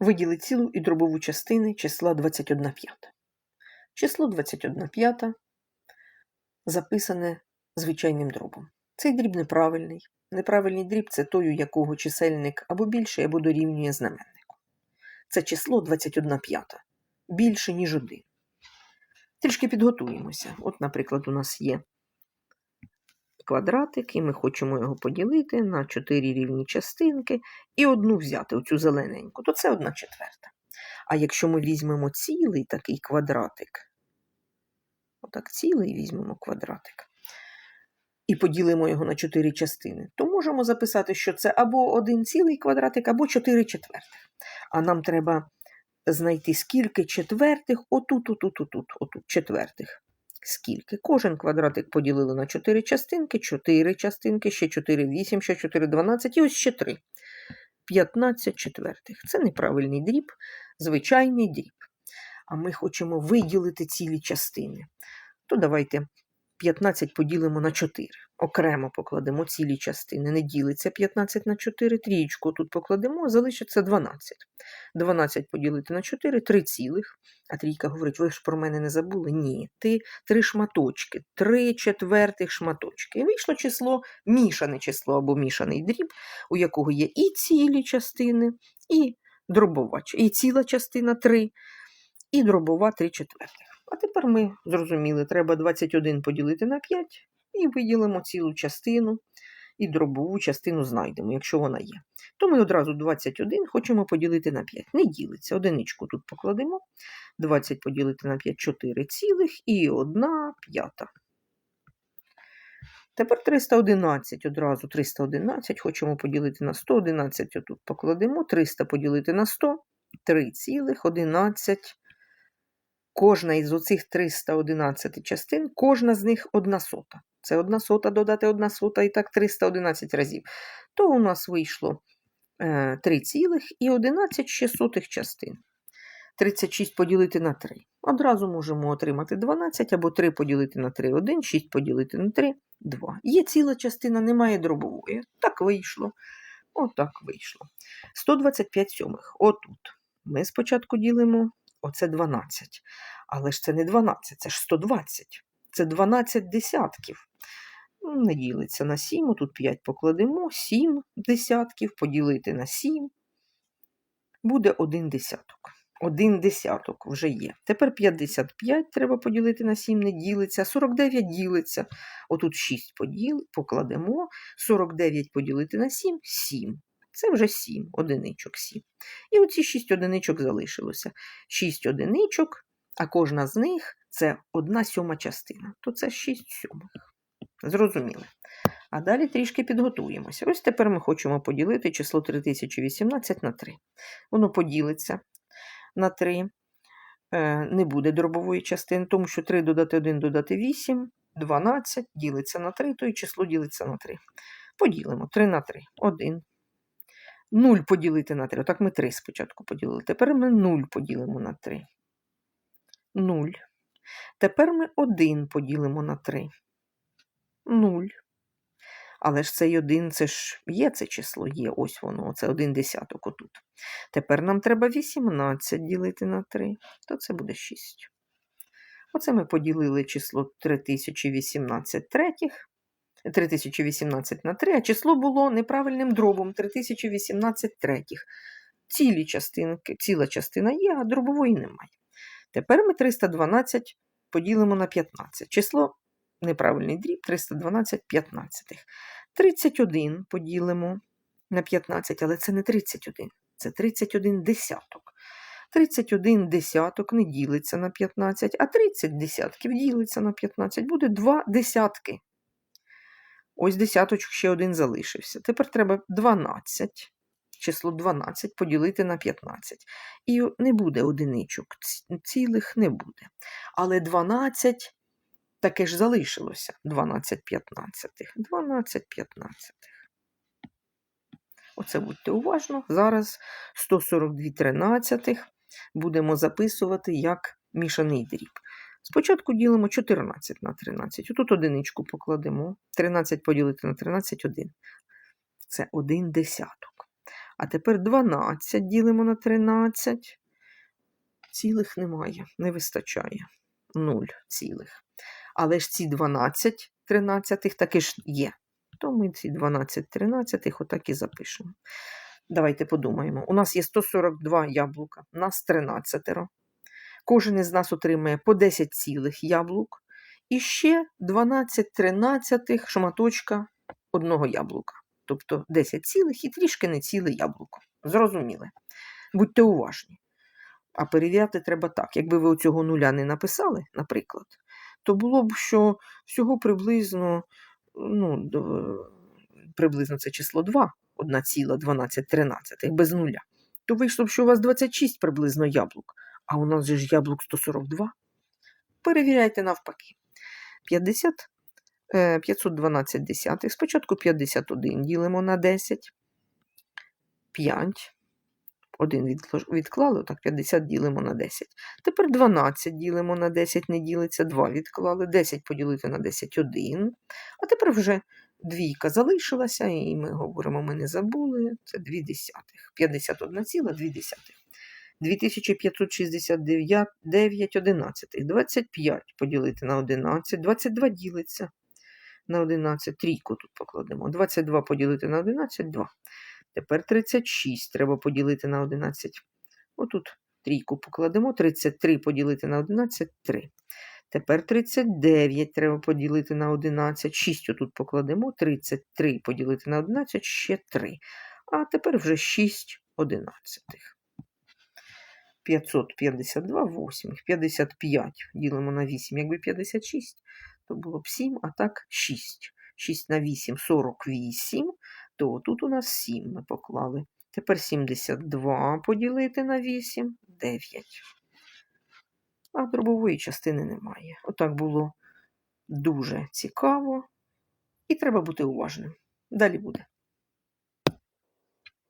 Виділи цілу і дробову частини числа 21 п'ята. Число 21 п'ята записане звичайним дробом. Цей дріб неправильний. Неправильний дріб це той, у якого чисельник або більше, або дорівнює знаменнику. Це число 21 п'ята. Більше, ніж 1. Трішки підготуємося. От, наприклад, у нас є квадратик, і ми хочемо його поділити на 4 рівні частинки і одну взяти, оцю зелененьку, то це 1 четверта. А якщо ми візьмемо цілий такий квадратик, отак цілий візьмемо квадратик, і поділимо його на 4 частини, то можемо записати, що це або один цілий квадратик, або 4 четвертих. А нам треба знайти скільки четвертих, отут, отут, отут, отут, четвертих. Скільки? Кожен квадратик поділили на 4 частинки, 4 частинки, ще 4, 8, ще 4, 12 і ось ще 3. 15 четвертих. Це неправильний дріб, звичайний дріб. А ми хочемо виділити цілі частини. То давайте 15 поділимо на 4. Окремо покладемо цілі частини. Не ділиться 15 на 4, трієчку тут покладемо, залишиться 12. 12 поділити на 4 3 цілих. А трійка говорить, ви ж про мене не забули? Ні, ти три шматочки, три четвертих шматочки. І вийшло число, мішане число або мішаний дріб, у якого є і цілі частини, і дробова, і ціла частина 3, і дробова 3 четвертих. Тепер ми зрозуміли, треба 21 поділити на 5 і виділимо цілу частину, і дробову частину знайдемо, якщо вона є. То ми одразу 21 хочемо поділити на 5. Не ділиться. Одиничку тут покладемо. 20 поділити на 5 4 цілих і 1 п'ята. Тепер 311, одразу 311 хочемо поділити на 111, отут покладемо, 300 поділити на 100, 3 цілих, 11 Кожна із оцих 311 частин, кожна з них одна сота. Це одна сота додати одна сота і так 311 разів. То у нас вийшло 3 і 11 частин. 36 поділити на 3. Одразу можемо отримати 12 або 3 поділити на 3, 1, 6 поділити на 3, 2. Є ціла частина, немає дробової. Так вийшло. Отак вийшло. 125 сьомих. Отут. Ми спочатку ділимо Оце 12. Але ж це не 12, це ж 120. Це 12 десятків. Ну, не ділиться на 7, тут 5 покладемо, 7 десятків поділити на 7. Буде 1 десяток. Один десяток вже є. Тепер 55 треба поділити на 7, не ділиться, 49 ділиться. Отут 6 поділ, покладемо, 49 поділити на 7 7. Це вже 7 одиничок 7. І оці 6 одиничок залишилося. 6 одиничок, а кожна з них це одна сьома частина. То це 6 сьомих. Зрозуміли. А далі трішки підготуємося. Ось тепер ми хочемо поділити число 3018 на 3. Воно поділиться на 3. Е, не буде дробової частини, тому що 3 додати 1 додати 8, 12 ділиться на 3, то і число ділиться на 3. Поділимо 3 на 3. 1. 0 поділити на 3. Отак ми 3 спочатку поділили. Тепер ми 0 поділимо на 3. 0. Тепер ми 1 поділимо на 3. 0. Але ж цей 1, це ж є це число, є, ось воно, це 1 десяток отут. Тепер нам треба 18 ділити на 3, то це буде 6. Оце ми поділили число 3018 третіх. 3018 на 3, а число було неправильним дробом 3018 третіх. Цілі частинки, Ціла частина є, а дробової немає. Тепер ми 312 поділимо на 15. Число неправильний дріб 312 15. 31 поділимо на 15, але це не 31, це 31 десяток. 31 десяток не ділиться на 15, а 30 десятків ділиться на 15, буде 2 десятки. Ось десяточок ще один залишився. Тепер треба 12, число 12 поділити на 15. І не буде одиничок, цілих не буде. Але 12 таке ж залишилося 12 п'ятнадцятих. 12 п'ятнадцятих. Оце будьте уважно. Зараз 142 тринадцятих будемо записувати як мішаний дріб. Спочатку ділимо 14 на 13. Тут одиничку покладемо. 13 поділити на 13 1. Це один десяток. А тепер 12 ділимо на 13. Цілих немає, не вистачає. 0 цілих. Але ж ці 12 тринадцятих таки ж є. То ми ці 12 тринадцятих отак і запишемо. Давайте подумаємо. У нас є 142 яблука, нас 13. Кожен із нас отримає по 10 цілих яблук. І ще 12 тринадцятих шматочка одного яблука. Тобто 10 цілих і трішки не ціле яблуко. Зрозуміли? Будьте уважні. А перевіряти треба так. Якби ви оцього нуля не написали, наприклад, то було б, що всього приблизно, ну, приблизно це число 2, 1,1213 без нуля. То вийшло б, що у вас 26 приблизно яблук, а у нас же ж яблук 142. Перевіряйте навпаки. 50, е, 512 десятих. Спочатку 51 ділимо на 10. 5. Один відклали, так 50 ділимо на 10. Тепер 12 ділимо на 10, не ділиться, 2 відклали, 10 поділити на 10 1. А тепер вже двійка залишилася, і ми говоримо, ми не забули. Це 2 десятих. 51,2 десятих. 2569 9 одинадцятих. 25 поділити на 11. 22 ділиться на 11. Трійку тут покладемо. 22 поділити на 11 2. Тепер 36 треба поділити на 11. Отут трійку покладемо. 33 поділити на 11 3. Тепер 39 треба поділити на 11. 6 отут покладемо. 33 поділити на 11 ще 3. А тепер вже 6 одинадцятих. 552 8. 55 ділимо на 8. Якби 56, то було б 7, а так 6. 6 на 8 48, то тут у нас 7 ми поклали. Тепер 72 поділити на 8 9. А дробової частини немає. Отак було дуже цікаво. І треба бути уважним. Далі буде.